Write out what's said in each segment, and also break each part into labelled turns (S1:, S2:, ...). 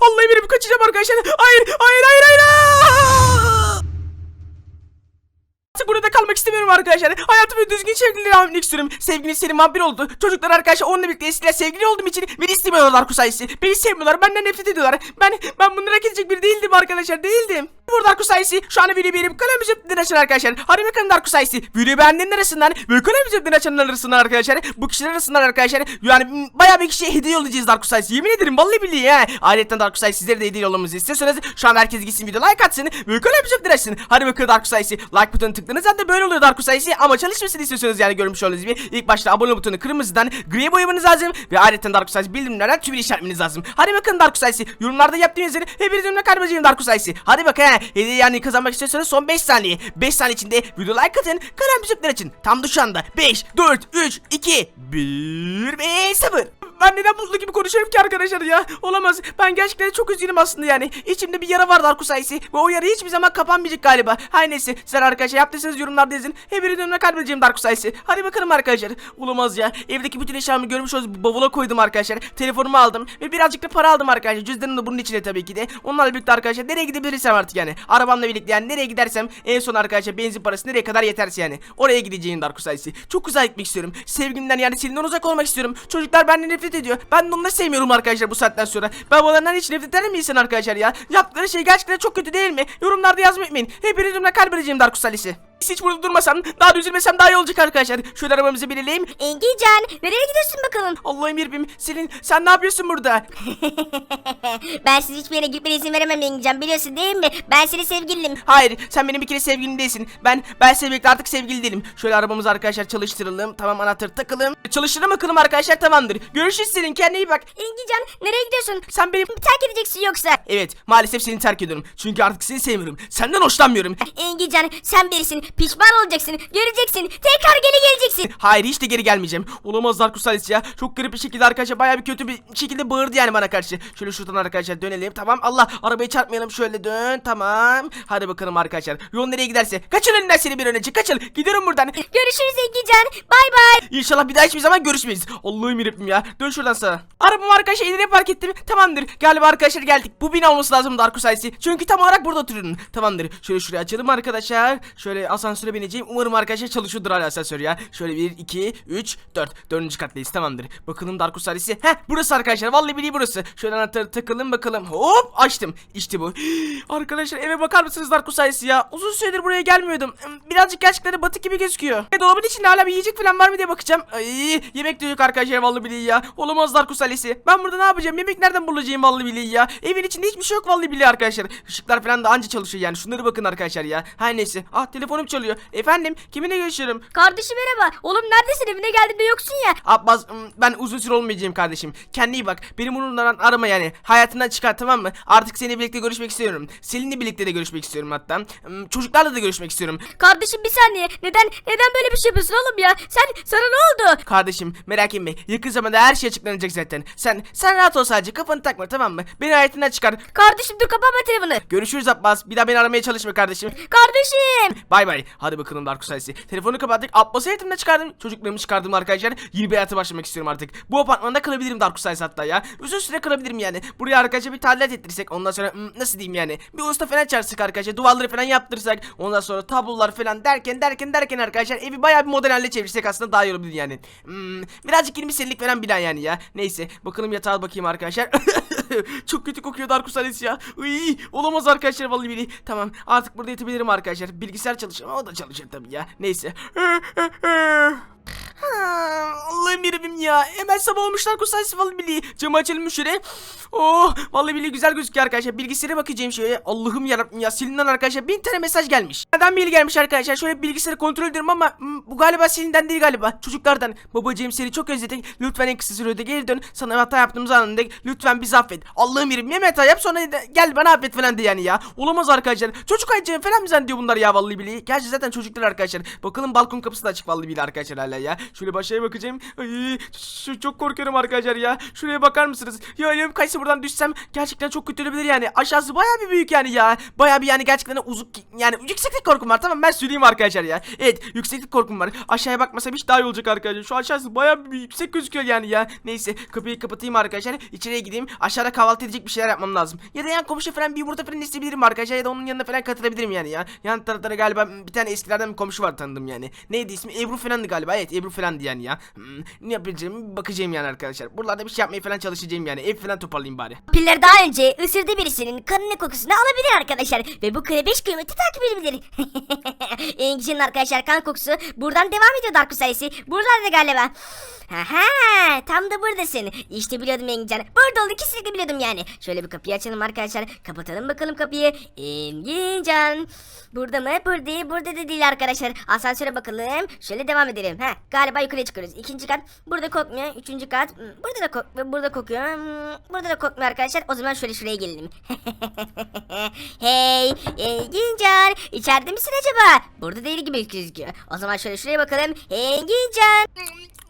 S1: Allah'ım benim kaçacağım arkadaşlar. Hayır hayır hayır hayır. Aa! Artık burada kalmak istemiyorum arkadaşlar. Hayatımı düzgün sevgilileri devam etmek istiyorum. Sevgilim senin vampir oldu. Çocuklar arkadaşlar onunla birlikte eskiler sevgili olduğum için beni istemiyorlar kusayisi. Beni sevmiyorlar. Benden nefret ediyorlar. Ben ben bunları hak edecek biri değildim arkadaşlar. Değildim. Burada kusayisi. Şu anda videoyu beğenip kanalımı zıpladığını açın arkadaşlar. Hadi bakalım Dark Kusayisi. Videoyu beğenenlerin arasından ve kanalımı zıpladığını açanlar arasından arkadaşlar. Bu kişiler arasından arkadaşlar. Yani m, bayağı bir kişiye hediye yollayacağız Dark Kusayisi. Yemin ederim vallahi billahi ha. Ayrıca Dark Kusayisi sizlere de hediye yollamamızı istiyorsanız şu an herkes gitsin video like atsın ve kanalımı zıpladığını açsın. Hadi bakalım Dark Kusayisi. Like butonuna tıkladığınız anda böyle oluyor Dark Kusayisi ama çalışmasını istiyorsanız yani görmüş olduğunuz gibi ilk başta abone butonu kırmızıdan griye boyamanız lazım ve ayrıca Dark Kusayisi bildirimlerden tümünü işaretlemeniz lazım. Hadi bakın Dark Kusayisi yorumlarda yaptığım yazıları hepinizin önüne kaybedeceğim Dark Kusayisi. Hadi bakın. Hediye yani kazanmak istiyorsanız son 5 saniye. 5 saniye içinde video like atın kanal müzikler için. Tam da şu anda 5, 4, 3, 2, 1 ve 0. Ben neden mutlu gibi konuşuyorum ki arkadaşlar ya? Olamaz. Ben gerçekten çok üzgünüm aslında yani. İçimde bir yara var Dark Kusayisi ve o yara hiçbir zaman kapanmayacak galiba. Her neyse. Sen arkadaşlar yaptıysanız yorumlarda yazın. Hepinizin önüne kaybedeceğim Dark Kusayisi. Hadi bakalım arkadaşlar. Olamaz ya. Evdeki bütün eşyalarımı görmüş olduğunuz bavula koydum arkadaşlar. Telefonumu aldım ve birazcık da para aldım arkadaşlar. Cüzdanım da bunun içinde tabii ki de. Onlarla birlikte arkadaşlar nereye gidebilirsem artık yani. Arabamla birlikte yani nereye gidersem en son arkadaşlar benzin parası nereye kadar yeterse yani. Oraya gideceğim Dark Kusayisi. Çok uzağa gitmek istiyorum. Sevgimden yani seninden uzak olmak istiyorum. Çocuklar benden nefret ediyor. Ben de onları sevmiyorum arkadaşlar bu saatten sonra. Ben adamdan hiç nefret eder mi insan arkadaşlar ya? Yaptıkları şey gerçekten çok kötü değil mi? Yorumlarda yazmayı unutmayın. Hepiniz yorumla kalp vereceğim Dark Kusayisi. Hiç burada durmasam daha da üzülmesem daha iyi olacak arkadaşlar. Şöyle arabamızı binelim.
S2: Engican nereye gidiyorsun bakalım?
S1: Allah'ım yarabbim. Selin sen ne yapıyorsun burada?
S2: ben siz hiçbir yere gitmene izin veremem Engican biliyorsun değil mi? Ben senin sevgilinim.
S1: Hayır sen benim bir kere sevgilim değilsin. Ben ben birlikte artık sevgili değilim. Şöyle arabamızı arkadaşlar çalıştıralım. Tamam anahtarı takalım. Çalıştıralım bakalım arkadaşlar tamamdır. Görüşürüz Selin kendine iyi bak.
S2: Engican nereye gidiyorsun?
S1: Sen benim...
S2: Terk edeceksin yoksa.
S1: Evet maalesef seni terk ediyorum. Çünkü artık seni sevmiyorum. Senden hoşlanmıyorum.
S2: Engican sen birisin. Pişman olacaksın. Göreceksin. Tekrar geri geleceksin.
S1: Hayır hiç de geri gelmeyeceğim. Olamaz Dark Kusayis ya. Çok garip bir şekilde arkadaşlar baya bir kötü bir şekilde bağırdı yani bana karşı. Şöyle şuradan arkadaşlar dönelim. Tamam Allah arabayı çarpmayalım şöyle dön. Tamam. Hadi bakalım arkadaşlar. Yol nereye giderse. Kaçın önünden seni bir önce. Kaçın. Gidiyorum buradan.
S2: Görüşürüz Engican. Bay bay.
S1: İnşallah bir daha hiçbir zaman görüşmeyiz. Allah'ım yarabbim ya. Dön şuradan sağa. Arabamı arkadaşlar ileri park ettim. Tamamdır. Galiba arkadaşlar geldik. Bu bina olması lazım Dark Kusayisi. Çünkü tam olarak burada oturuyorum. Tamamdır. Şöyle şuraya açalım arkadaşlar. Şöyle asansöre bineceğim. Umarım arkadaşlar çalışıyordur hala asansör ya. Şöyle 1, 2, 3, 4. Dördüncü kattayız. Tamamdır. Bakalım Dark Kusayisi. Heh burası arkadaşlar. Vallahi billahi burası. Şöyle anahtarı takalım bakalım. Hop açtım. İşte bu. arkadaşlar eve bakar mısınız Dark Kusayisi ya? Uzun süredir buraya gelmiyordum. Birazcık gerçekten de batık gibi gözüküyor. E, dolabın içinde hala bir yiyecek falan var mı diye bakacağım. Ay yemek de yok arkadaşlar vallahi billahi ya. Olamaz Dark Kusayisi. Ben burada ne yapacağım? Yemek nereden bulacağım vallahi billahi ya? Evin içinde hiçbir şey yok vallahi billahi arkadaşlar. Işıklar falan da anca çalışıyor yani. Şunları bakın arkadaşlar ya. Her neyse. Ah telefonum çalıyor. Efendim kiminle görüşüyorum?
S2: Kardeşim merhaba. Oğlum neredesin? Evine geldiğinde yoksun ya.
S1: Abbas ım, ben uzun süre olmayacağım kardeşim. Kendine iyi bak. Beni bunlardan arama yani. Hayatından çıkar tamam mı? Artık seninle birlikte görüşmek istiyorum. Selin'le birlikte de görüşmek istiyorum hatta. Im, Çocuklarla da görüşmek istiyorum.
S2: Kardeşim bir saniye. Neden neden böyle bir şey yapıyorsun oğlum ya? Sen sana ne oldu?
S1: Kardeşim merak etme. Yakın zamanda her şey açıklanacak zaten. Sen sen rahat ol sadece. Kafanı takma tamam mı? Beni hayatından çıkar.
S2: Kardeşim dur kapatma telefonu.
S1: Görüşürüz Abbas. Bir daha beni aramaya çalışma kardeşim.
S2: Kardeşim.
S1: Bay bay. Hadi bakalım Dark Kusayisi. Telefonu kapattık. Abbas'ı hayatımda çıkardım. Çocuklarımı çıkardım arkadaşlar. Yeni bir hayata başlamak istiyorum artık. Bu apartmanda kalabilirim Dark Kusayisi hatta ya. Uzun süre kalabilirim yani. Buraya arkadaşlar bir tadilat ettirsek. Ondan sonra hmm, nasıl diyeyim yani. Bir usta falan çağırsak arkadaşlar. Duvarları falan yaptırsak. Ondan sonra tablolar falan derken derken derken arkadaşlar. Evi bayağı bir modern hale çevirsek aslında daha iyi olabilir yani. Hmm, birazcık 20 senelik falan bilen yani ya. Neyse. Bakalım yatağa bakayım arkadaşlar. Çok kötü kokuyor Dark Kusayisi ya. Iy, olamaz arkadaşlar vallahi billahi. Tamam artık burada yatabilirim arkadaşlar. Bilgisayar çalışıyor ama o da çalışıyor tabii ya. Neyse. Ha, Allah'ım yarabbim ya. Hemen sabah olmuşlar kusaysı vallahi billahi. Camı açalım şöyle. Oh vallahi billahi güzel gözüküyor arkadaşlar. Bilgisayara bakacağım şöyle. Allah'ım yarabbim ya. Selin'den arkadaşlar bin tane mesaj gelmiş. Neden mail gelmiş arkadaşlar? Şöyle bilgisayarı kontrol ediyorum ama hmm, bu galiba Selin'den değil galiba. Çocuklardan. Babacığım seni çok özledik. Lütfen en kısa sürede geri dön. Sana hata yaptığımızı anladık. Lütfen bizi affet. Allah'ım yarabbim yeme hata yap sonra gel bana affet falan de yani ya. Olamaz arkadaşlar. Çocuk ayıcığım falan mı zannediyor bunlar ya vallahi billahi. Gerçi zaten çocuklar arkadaşlar. Bakalım balkon kapısı da açık vallahi billahi arkadaşlar hala ya. Şöyle başaya bakacağım. Ay, şu, çok korkuyorum arkadaşlar ya. Şuraya bakar mısınız? Ya elim kaysa buradan düşsem gerçekten çok kötü olabilir yani. Aşağısı baya bir büyük yani ya. Baya bir yani gerçekten uzun yani yükseklik korkum var tamam ben söyleyeyim arkadaşlar ya. Evet yükseklik korkum var. Aşağıya bakmasam hiç daha iyi olacak arkadaşlar. Şu aşağısı baya bir yüksek gözüküyor yani ya. Neyse kapıyı kapatayım arkadaşlar. İçeriye gideyim. Aşağıda kahvaltı edecek bir şeyler yapmam lazım. Ya da yan komşu falan bir yumurta falan isteyebilirim arkadaşlar. Ya da onun yanına falan katılabilirim yani ya. Yan taraflara galiba bir tane eskilerden bir komşu var tanıdım yani. Neydi ismi? Ebru falandı galiba. Evet Ebru falandı yani ya. Hmm, ne yapacağım bakacağım yani arkadaşlar. Buralarda bir şey yapmaya falan çalışacağım yani. Ev falan toparlayayım bari.
S2: Piller daha önce ısırdığı birisinin kanını kokusunu alabilir arkadaşlar. Ve bu 5 kilometre takip edebilir. Engin'in arkadaşlar kan kokusu buradan devam ediyor Darkus sayısı. Buralarda galiba. Aha, tam da buradasın. İşte biliyordum Engincan. Burada olduğunu kesinlikle biliyordum yani. Şöyle bir kapıyı açalım arkadaşlar. Kapatalım bakalım kapıyı. Engincan. Burada mı? Burada. Burada da değil arkadaşlar. Asansöre bakalım. Şöyle devam edelim. Ha, galiba yukarıya çıkıyoruz. İkinci kat. Burada kokmuyor. Üçüncü kat. Hmm, Burada da kokmuyor. Burada kokuyor. Hmm, Burada da kokmuyor arkadaşlar. O zaman şöyle şuraya gelelim. hey, Engincan. İçeride misin acaba? Burada değil gibi gözüküyor. O zaman şöyle şuraya bakalım. Engincan.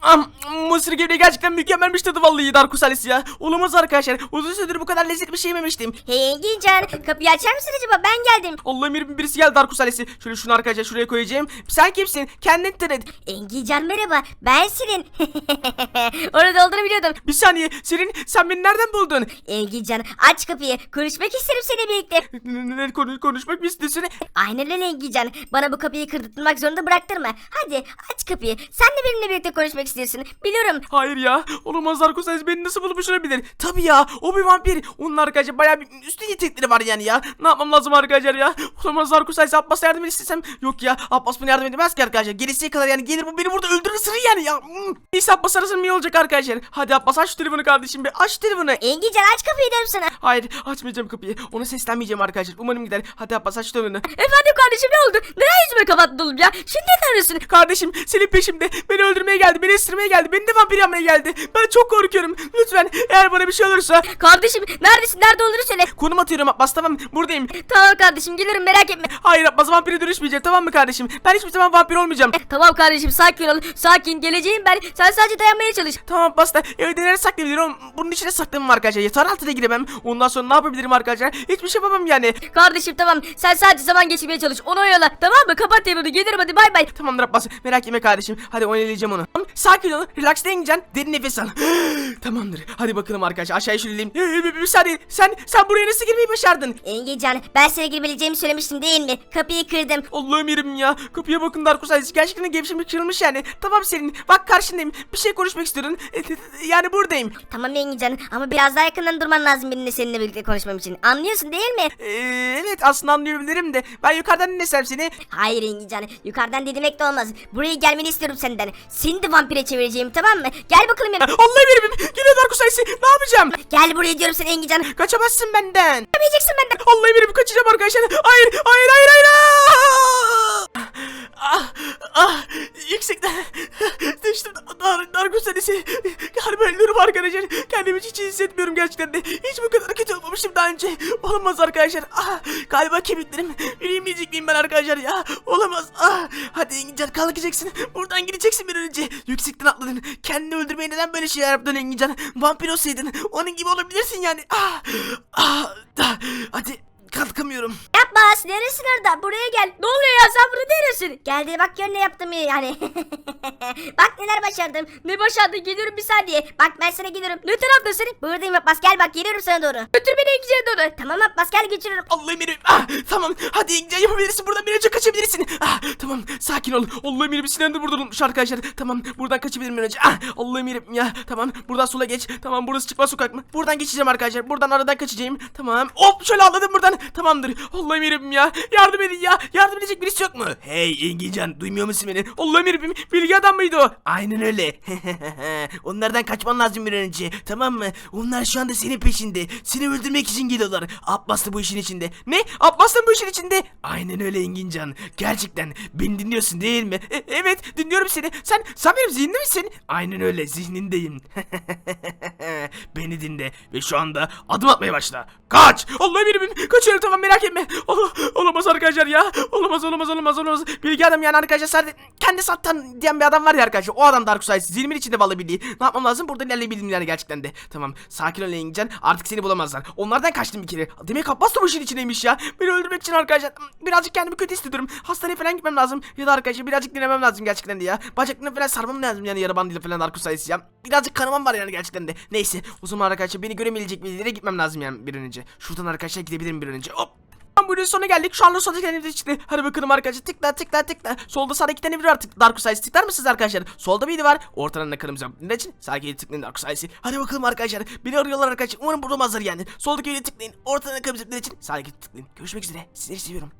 S1: Am, mısır gevreği gerçekten mükemmelmiş tadı vallahi Darkus ailesi ya. Olamaz arkadaşlar. Uzun süredir bu kadar lezzetli bir şey yememiştim.
S2: Hey Engincan. Kapıyı açar mısın acaba? Ben geldim.
S1: Allah'ım yarabbim birisi geldi Darkus ailesi. Şöyle şunu arkadaşlar şuraya koyacağım. Sen kimsin? Kendin tanıt.
S2: Engincan merhaba. Ben Sirin. Orada olduğunu biliyordum.
S1: Bir saniye. Senin sen beni nereden buldun?
S2: Engincan aç kapıyı. Konuşmak isterim seninle birlikte.
S1: Ne, ne- konuş, konuşmak mı istiyorsun?
S2: Aynen öyle Engincan. Bana bu kapıyı kırdırtmak zorunda bıraktırma. Hadi aç kapıyı. Sen de benimle birlikte konuşmak istiyorsun. Biliyorum.
S1: Hayır ya. Olamaz Darkus ailesi beni nasıl bulmuş olabilir? Tabii ya. O bir vampir. Onun arkadaşlar bayağı bir üstün yetenekleri var yani ya. Ne yapmam lazım arkadaşlar ya? Olamaz Darkus ailesi Abbas'a yardım istesem. Yok ya. Abbas bana yardım edemez ki arkadaşlar. Gerisi kadar yani gelir bu beni burada öldürür ısırır yani ya. Hmm. Neyse Abbas arasın iyi olacak arkadaşlar. Hadi Abbas aç telefonu kardeşim be. Aç telefonu.
S2: Engincan aç kapıyı diyorum sana.
S1: Hayır açmayacağım kapıyı. Ona seslenmeyeceğim arkadaşlar. Umarım gider. Hadi Abbas aç telefonu.
S2: Efendim kardeşim ne oldu? Neden yüzüme kapattın oğlum ya? Şimdi ne arıyorsun?
S1: Kardeşim senin peşimde. Beni öldürmeye geldi. Beni ısırmaya geldi. Beni de vampir yapmaya geldi. Ben çok korkuyorum. Lütfen eğer bana bir şey olursa.
S2: Kardeşim neredesin? Nerede olduğunu söyle.
S1: Konum atıyorum Abbas tamam Buradayım.
S2: Tamam kardeşim gelirim merak etme.
S1: Hayır Abbas vampire dönüşmeyeceğim tamam mı kardeşim? Ben hiçbir zaman vampir olmayacağım.
S2: Tamam kardeşim sakin ol. Sakin geleceğim ben. Sen sadece dayanmaya çalış.
S1: Tamam Abbas da evde nereye saklayabilirim? Bunun içine saklamam arkadaşlar. Yatağın altına giremem. Ondan sonra ne yapabilirim arkadaşlar? Hiçbir şey yapamam yani.
S2: Kardeşim tamam. Sen sadece zaman geçirmeye çalış. Onu oyala. Tamam mı? Kapat telefonu. Gelirim hadi bay bay.
S1: Tamamdır Abbas. Merak etme kardeşim. Hadi oynayacağım onu. Tamam, Sakin ol. Relax deneyeceksin. Derin nefes al. Tamamdır. Hadi bakalım arkadaşlar. Aşağıya. Ee, bir, saniye. Sen sen buraya nasıl girmeyi başardın?
S2: Engincan ben sana girmeleyeceğimi söylemiştim değil mi? Kapıyı kırdım.
S1: Allah'ım yerim ya. Kapıya bakın Darkus ailesi. Gerçekten gevşemiş kırılmış yani. Tamam senin. Bak karşındayım. Bir şey konuşmak istiyordun. E, e, Yani buradayım.
S2: Tamam Engincan ama biraz daha yakından durman lazım benimle seninle birlikte konuşmam için. Anlıyorsun değil mi?
S1: Ee, evet aslında anlayabilirim de. Ben yukarıdan dinlesem seni.
S2: Hayır Engincan. Yukarıdan denemek de olmaz. Buraya gelmeni istiyorum senden. Seni de vampire çevireceğim tamam mı? Gel bakalım yanıma.
S1: Allah'ım yerim. Geliyor Darkus ailesi. Ne yapacağım?
S2: Gel buraya diyorum sana Engincan.
S1: Kaçamazsın benden.
S2: Yapamayacaksın benden.
S1: Allah'ım yerim kaçacağım arkadaşlar. Hayır hayır hayır hayır. Ah, ah, ah, yüksekten düştüm. Dar, dar gösterisi. Galiba ölüyorum arkadaşlar. Kendimi hiç iyi hissetmiyorum gerçekten de. Hiç bu kadar kötü olmamıştım daha önce. Olamaz arkadaşlar. Ah, galiba kemiklerim. Yürüyemeyecek miyim ben arkadaşlar ya? Olamaz. Ah, hadi Engincan kalkacaksın. Buradan gideceksin bir önce. Yüksekten atladın. Kendini öldürmeye neden böyle şeyler yaptın Engincan? Vampir olsaydın. Onun gibi olabilirsin yani. Ah, ah, da. Hadi kalkamıyorum.
S2: Yapmaz. Neresin orada? Buraya gel. Ne oluyor ya? Sen burada neresin? Geldi bak gör ne yaptım yani. bak neler başardım. Ne başardın? Geliyorum bir saniye. Bak ben sana geliyorum. Ne taraftasın? Buradayım Abbas. Gel bak geliyorum sana doğru. Götür beni gideceğe doğru. Tamam Abbas gel geçiriyorum.
S1: Allah'ım yerim. Ah, tamam. Hadi İnce yapabilirsin. Buradan bir önce kaçabilirsin. Ah, tamam. Sakin ol. Allah'ım yerim. Sinan da burada olmuş arkadaşlar. Tamam. Buradan kaçabilirim önce. Ah, Allah'ım yerim ya. Tamam. Buradan sola geç. Tamam. Burası çıkmaz sokak mı? Buradan geçeceğim arkadaşlar. Buradan aradan kaçacağım. Tamam. Hop şöyle atladım buradan. Tamamdır. Allah'ım yerim ya. Yardım edin ya. Yardım edecek birisi yok mu? Hey İngican. Duymuyor musun beni? Allah'ım yerim. Bilgi adam mıydı o? Aynen öyle. Onlardan kaçman lazım bir an önce. Tamam mı? Onlar şu anda senin peşinde. Seni öldürmek için geliyorlar. Abbas da bu işin içinde. Ne? Abbas da bu işin içinde. Aynen öyle Engincan. Gerçekten beni dinliyorsun değil mi? E- evet dinliyorum seni. Sen sen benim zihnimde misin? Aynen öyle zihnindeyim. beni dinle ve şu anda adım atmaya başla. Kaç! Allah'ım yerim kaçıyorum geliyorum tamam merak etme. Oh, olamaz arkadaşlar ya. Olamaz olamaz olamaz olamaz. Bilgi adam yani arkadaşlar sadece kendi sattan diyen bir adam var ya arkadaşlar. O adam Dark Souls. Zilmin içinde vallahi bildiği. Ne yapmam lazım? Burada ilerleyebilirim yani gerçekten de. Tamam sakin ol Engincan. Artık seni bulamazlar. Onlardan kaçtım bir kere. Demek Abbas da bu işin içindeymiş ya. Beni öldürmek için arkadaşlar. Birazcık kendimi kötü hissediyorum. Hastaneye falan gitmem lazım. Ya da arkadaşlar birazcık dinlemem lazım gerçekten de ya. Bacaklarını falan sarmam lazım yani yara bandıyla falan Dark Souls ya. Birazcık kanamam var yani gerçekten de. Neyse o zaman arkadaşlar beni göremeyecek bir yere gitmem lazım yani bir önce. Şuradan arkadaşlar gidebilirim bir önce. Hop. Tam bölümün sonuna geldik. Şu anda solda kendimize çıktı. Hadi bakalım arkadaşlar. Tıkla tıkla tıkla. Solda sağda iki tane video var. Tık- Dark Souls tıklar mısınız arkadaşlar? Solda bir var. Ortadan da kırmızı. Ne için? Sağ kere tıklayın Dark Souls'i. Hadi bakalım arkadaşlar. Beni arıyorlar arkadaşlar. Umarım bulmazlar yani. Soldaki videoya tıklayın. Ortadan da kırmızı için. Sağ kere tıklayın. Görüşmek üzere. Sizleri seviyorum.